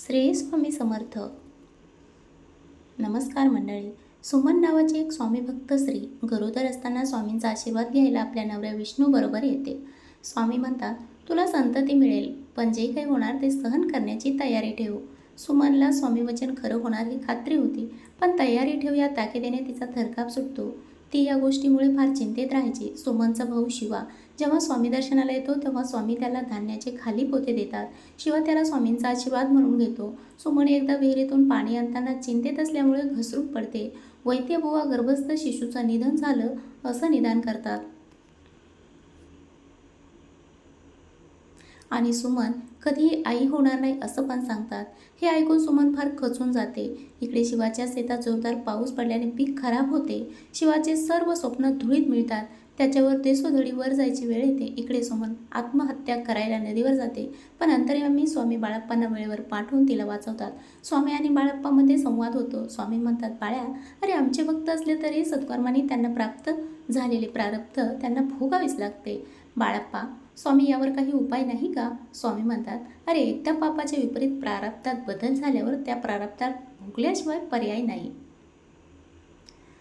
श्री स्वामी समर्थ. नमस्कार मंडळी. सुमन नावाची एक स्वामी भक्त स्त्री गरोदर असताना स्वामींचा आशीर्वाद घ्यायला आपल्या नवऱ्या विष्णू बरोबर येते. स्वामी म्हणतात तुला संतती मिळेल पण जे काही होणार ते सहन करण्याची तयारी ठेव. सुमनला स्वामी वचन खरं होणार ही खात्री होती पण तयारी ठेव या ताकिदीने तिचा थरकाप सुटतो. ती या गोष्टीमुळे फार चिंतेत राहायची. सुमनचा भाऊ शिवा. जेव्हा स्वामी दर्शनाला येतो तेव्हा स्वामी त्याला धान्याचे खाली पोते देतात. शिवा त्याला स्वामींचा आशीर्वाद म्हणून घेतो. सुमन एकदा विहिरीतून पाणी आणताना चिंतेत असल्यामुळे घसरून पडते. वैद्य बुवा गर्भस्थ शिशूचं निधन झालं असं निदान करतात. आणि सुमन कधीही आई होणार नाही असं पण सांगतात. हे ऐकून सुमन फार खचून जाते. इकडे शिवाच्या शेतात जोरदार पाऊस पडल्याने पीक खराब होते. शिवाचे सर्व स्वप्न धुळीत मिळतात. त्याच्यावर देसोधडी वर जायची वेळ येते. इकडे सुमन आत्महत्या करायला नदीवर जाते. पण अंतर्यामी स्वामी बाळप्पांना वेळेवर पाठवून तिला वाचवतात. स्वामी आणि बाळप्पामध्ये संवाद होतो. स्वामी म्हणतात बाळ्या अरे आमचे भक्त असले तरी सत्कर्माने त्यांना प्राप्त झालेले प्रारब्ध त्यांना भोगावेच लागते. बाळप्पा स्वामी यावर काही उपाय नाही का? स्वामी म्हणतात अरे एकदा पापाच्या विपरीत प्रारब्धात बदल झाल्यावर त्या प्रारब्धात भोगल्याशिवाय पर्याय नाही.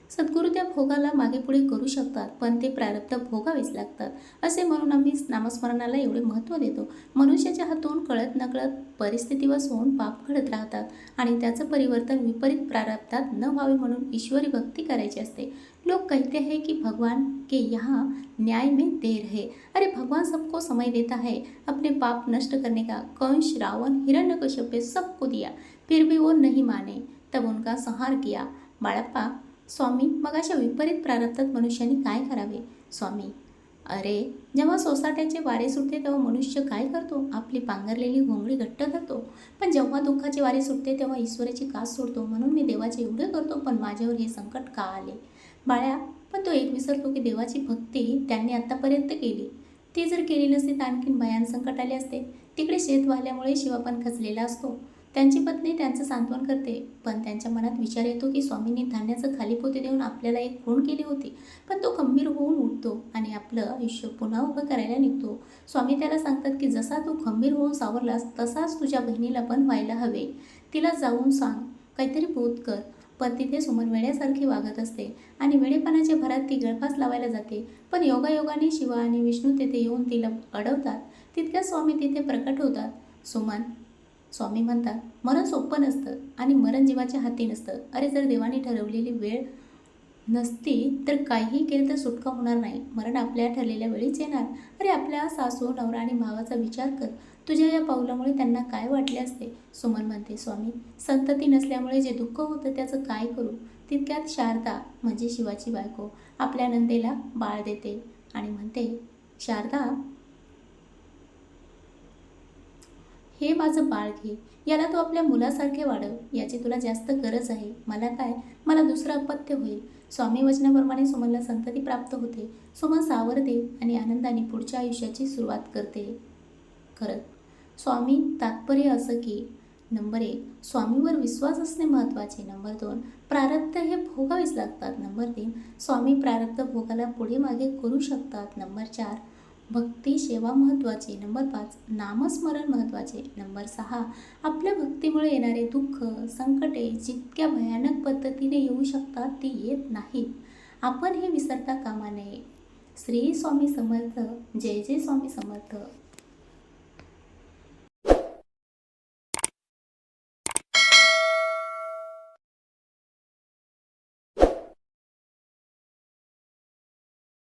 सद्गुरू त्या भोगाला मागे पुढे करू शकतात पण ते प्रारब्ध भोगावेच लागतात. असे म्हणून आम्ही नामस्मरणाला एवढे महत्त्व देतो. मनुष्याच्या हातून कळत नकळत परिस्थितीवर होऊन पाप घडत राहतात आणि त्याचं परिवर्तन विपरीत प्रारब्धात न व्हावे म्हणून ईश्वरी भक्ती करायची असते. लोग कहते हैं कि भगवान के यहाँ न्याय में देर है. अरे भगवान सबको समय देता है. अपने पाप नष्ट करने का कंश रावण हिरण्यकश्यप सबको दिया. फिर भी वो नहीं माने. तब उनका संहार किया. बाड़प्पा स्वामी मग अशा विपरीत प्रारब्धात मनुष्याने काय करावे? स्वामी अरे जेव्हा सोसाट्याचे वारे सुटते तेव्हा मनुष्य काय करतो? आपली पांघरलेली घोंगडी घट्ट धरतो. पण जेव्हा दुःखाचे वारे सुटते तेव्हा ईश्वराची कास सोडतो. म्हणून मी देवाचे एवढे करतो पण माझ्यावर हे संकट का आले? बाळ्या पण तो एक विसरतो की देवाची भक्ती त्यांनी आत्तापर्यंत केली. ती जर केली नसती तर आणखीन भयान संकट आले असते. तिकडे शेत वाहल्यामुळे शिवा पण खचलेला असतो. त्यांची पत्नी त्यांचं सांत्वन करते. पण त्यांच्या मनात विचार येतो की स्वामींनी धान्याचं खाली पोते देऊन आपल्याला एक खूण केली होती. पण तो गंभीर होऊन उठतो आणि आपलं आयुष्य पुन्हा उभं करायला निघतो. स्वामी त्याला सांगतात की जसा तू खंबीर होऊन सावरलास तसाच तुझ्या बहिणीला पण व्हायला हवे. तिला जाऊन सांग काहीतरी बोध कर. पण तिथे सुमन वेड्यासारखी वागत असते आणि वेडेपणाच्या भरात ती गळफास लावायला जाते. पण योगायोगाने शिवा आणि विष्णू तिथे येऊन तिला अडवतात. तितक्या स्वामी तिथे प्रकट होतात. सुमन स्वामी म्हणतात मरण सोपं नसतं आणि मरण जीवाच्या हाती नसतं. अरे जर देवाने ठरवलेली वेळ नसती तर काहीही केलं तर सुटका होणार नाही. मरण आपल्या ठरलेल्या वेळीच येणार. अरे आपल्या सासू नवरा आणि भावाचा विचार कर. तुझ्या या पावलामुळे त्यांना काय वाटले असते? सुमन म्हणते स्वामी संतती नसल्यामुळे जे दुःख होतं त्याचं काय करू? तितक्यात शारदा म्हणजे शिवाची बायको आपल्या नंदेला बाळ देते. आणि म्हणते शारदा हे माझं बाळ घे. याला तू आपल्या मुलासारखे वाढव. याची तुला जास्त गरज आहे. मला काय? मला दुसरं अपत्य होईल. स्वामी वचनाप्रमाणे सुमनला संतती प्राप्त होते. सुमन सावरते आणि आनंदाने पुढच्या आयुष्याची सुरुवात करते. खरंच स्वामी तात्पर्य असं की नंबर एक स्वामीवर विश्वास असणे महत्त्वाचे. नंबर दोन प्रारब्ध हे भोगावेच लागतात. नंबर तीन स्वामी प्रारब्ध भोगाला पुढे मागे करू शकतात. नंबर चार भक्ती सेवा महत्त्वाची. नंबर पाच नामस्मरण महत्त्वाचे. नंबर सहा आपल्या भक्तीमुळे येणारे दुःख संकटे जितक्या भयानक पद्धतीने येऊ शकतात ती येत नाहीत. आपण हे विसरता कामा नये. श्री स्वामी समर्थ. जय जय स्वामी समर्थ.